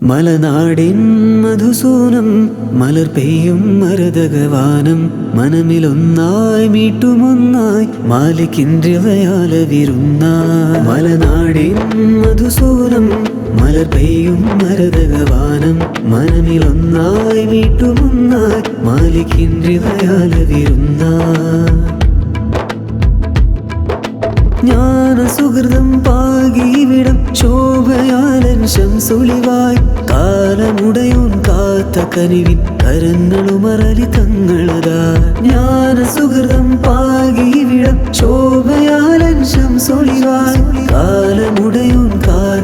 മലനാടിൻ മധുസൂനം മലർ പെയ്യും മരതകവാനം മനമിലൊന്നായി മീട്ടുമൊന്നായി മാലിക്കിന്ദ്രവയാല വിരുന്ന മലനാടിൻ മധുസൂനം മലർ പെയ്യും മരതകവാനം മനമിലൊന്നായി മീട്ടുമൊന്നായി മാലിക്കിന്ദ്രവയാല വിരുന്ന സുഹൃതം പാകിവിടം ശോഭയാലൻ ശംസുളിവായി കാലമുടയോൻ കാത്ത കനിവിൻ കരങ്ങളുമറലി തങ്ങളതാ. ജ്ഞാന സുഹൃതം പാകിവിടം ശോഭയാലൻ ശംസുളിവായി കാലമുടയോൻ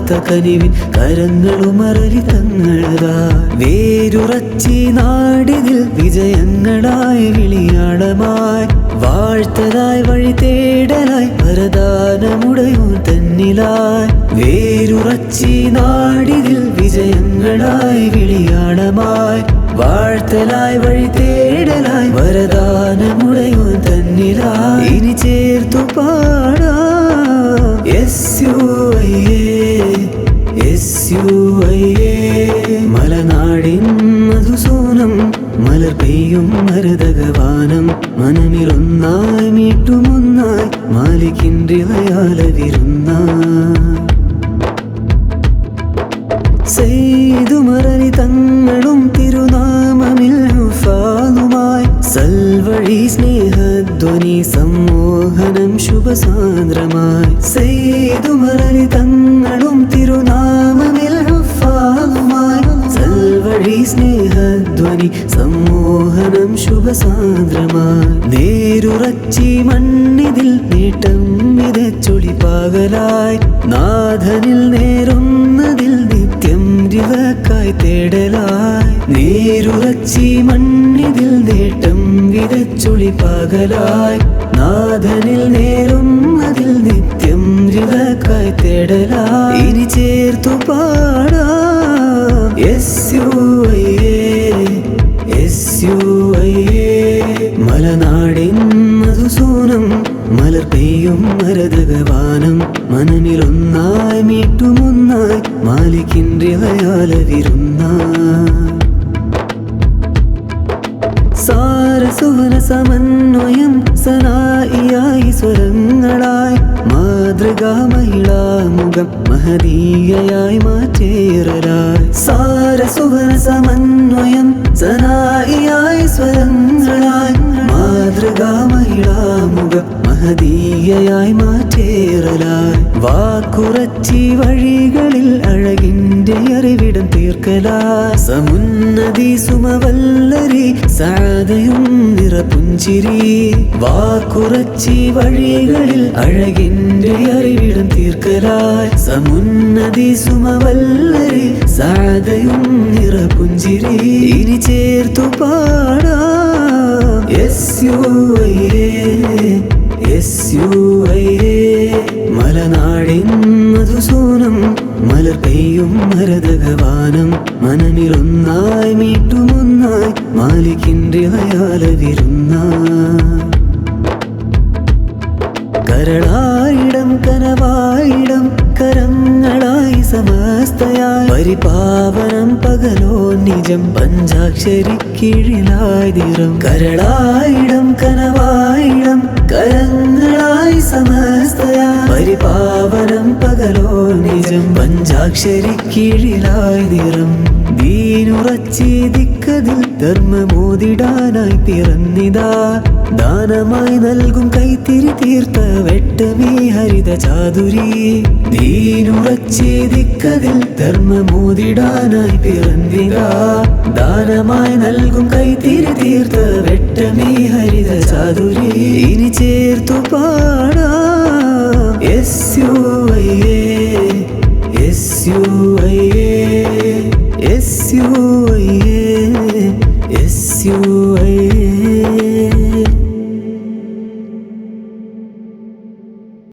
കാത്ത കനിവിൻ കരങ്ങളുമറലി തങ്ങളതാ വേരുറച്ചി നാടിനിൽ വിജയങ്ങളായി വിളിയാടമായി വാഴ്ത്തതായി വഴി തേടലായി വരദാനമുടയോ തന്നിലായി. വേരുറച്ചി നാടിനിൽ വിജയങ്ങളായി വിളിയാടമായി വാഴ്ത്തലായി വഴി തേടലായി വരദാനമുടയോ തന്നിലായി. ഇനി ചേർത്തു പാടാം പെയ്യും മരുതകവാനം. മനമിലൊന്നായി മീട്ടുമൊന്നായി മാലിക്കിൻറിവയാല വിരുന്നായി സെയ്തുമറലി തങ്ങളും തിരുനാമമിൽ ഹുഫാലുമായി സൽവഴി സ്നേഹധ്വനി സമ്മോഹനം ശുഭസാന്ദ്രമായി. സെയ്തുമറലി തങ്ങളും തിരുനാമമിൽ നേരുറച്ചി മണ്ണിതിൽ നീട്ടം വിതച്ചൊളി പകലായി. നാഥനിൽ നേരുന്നതിൽ നിത്യം ദിവക്കായി തേടലായി. നേരുറച്ചി മണ്ണിതിൽ നീട്ടം വിതച്ചൊളി പകലായി. നാഥനിൽ നേരുന്നതിൽ നിത്യം ദിവക്കായി തേടലായി. ഇനി ചേർത്തു പാടാ. എസ് യു മലനാടിൻ സൂനം മലർ പെയ്യും മരതകവാനം മനമിലൊന്നായി മീട്ടുമൊന്നായി മാലിക്കിൻറിവയാല വിരുന്ന സാരസുവന സമന്വയം സനായിയായി സ്വരങ്ങളായി മാതൃകാ മഹിളാമുഖം മഹദീയയായി മാറ്റേറലായി സാരസുവന സമന്വയം സനായിയായി സ്വരങ്ങളായി. മാതൃകാ മഹിളാമുഖം മഹദീയയായി മാറ്റേറലാൽ വാക്കുറച്ചി വഴികളിൽ അഴകിന്റെ അറിവിടം തീർക്കലാ സമുന്നതി സുമവല്ലരി സാധയും നിറപുഞ്ചിരി വാക്കുറച്ചി വഴികളിൽ അഴകിന്റെ അറിവിടം തീർക്കലാ സമുന്നതി സുമവല്ലരി സാധയും നിറപുഞ്ചിരി ഇനി ചേർത്തു പാടാ യെസ് യു മലനാടിൻ മധുസൂനം മലർ പെയ്യും മരതകവാനം മനമിലൊന്നായി മീട്ടുമൊന്നായി മാലിക്കിന്റെ അയാല വിരുന്നായി കരളായിടം കനവായിടം കരങ്ങളായി സമസ്തയായി പരിപാവനം പകലോ നിജം പഞ്ചാക്ഷരി കീഴിലായി നിറം കരളായിടം കനവായിടം കരങ്ങളായി സമസ്തയാ പരിപാവനം പകലോ നിജം പഞ്ചാക്ഷരി കീഴിലായി നിറം ദീനുറച്ചി ദിക്കതിൽ ധർമ്മമോതിടാനായി പിറന്നിതാ. ദാനമായി നൽകും കൈത്തിരി തീർത്ത വെട്ടമീ ഹരിത ചാതുരി. ദീനുറച്ചി ദിക്കതിൽ ധർമ്മമോതിടാനായി പിറന്നിതാ. ദാനമായി നൽകും കൈത്തിരി തീർത്ത വെട്ടമീ ഹരിത ചാതുരി. ഇനി ചേർത്തു പാടാ S-U-A-S-U-A